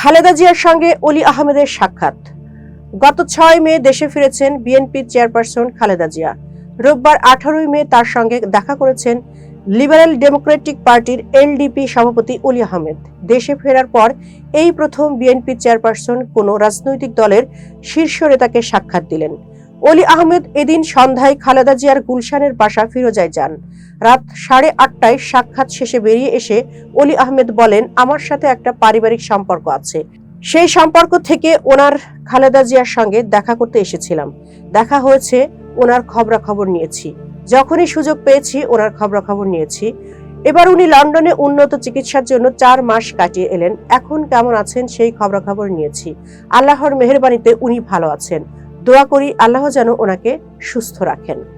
খালেদা জিয়ার সঙ্গে অলি আহমেদের সাক্ষাৎ। গত ছয় মে দেশে ফিরেছেন বিএনপির চেয়ারপারসন খালেদা জিয়া। রোববার আঠারোই মে তার সঙ্গে দেখা করেছেন লিবারেল ডেমোক্রেটিক পার্টির এলডিপি সভাপতি অলি আহমেদ। দেশে ফেরার পর এই প্রথম বিএনপি চেয়ারপারসন কোনো রাজনৈতিক দলের শীর্ষ নেতাকে সাক্ষাৎ দিলেন। অলি আহমেদ এদিন সন্ধ্যায় খালেদা জিয়ার গুলশানের বাসা ফিরোজায় যান। রাত সাড়ে আটটায় সাক্ষাৎ শেষে বেরিয়ে এসে অলি আহমেদ বলেন, আমার সাথে একটা পারিবারিক সম্পর্ক আছে। সেই সম্পর্ক থেকে ওনার খালেদা জিয়ার সঙ্গে দেখা করতে এসেছিলাম। দেখা হয়েছে, ওনার খবরাখবর নিয়েছি। যখনই সুযোগ পেয়েছি, ওনার খবরাখবর নিয়েছি। এবার উনি লন্ডনে উন্নত চিকিৎসার জন্য চার মাস কাটিয়ে এলেন। এখন কেমন আছেন সেই খবরাখবর নিয়েছি। আল্লাহর মেহরবানিতে উনি ভালো আছেন। দোয়া করি আল্লাহ যেন ওনাকে সুস্থ রাখেন।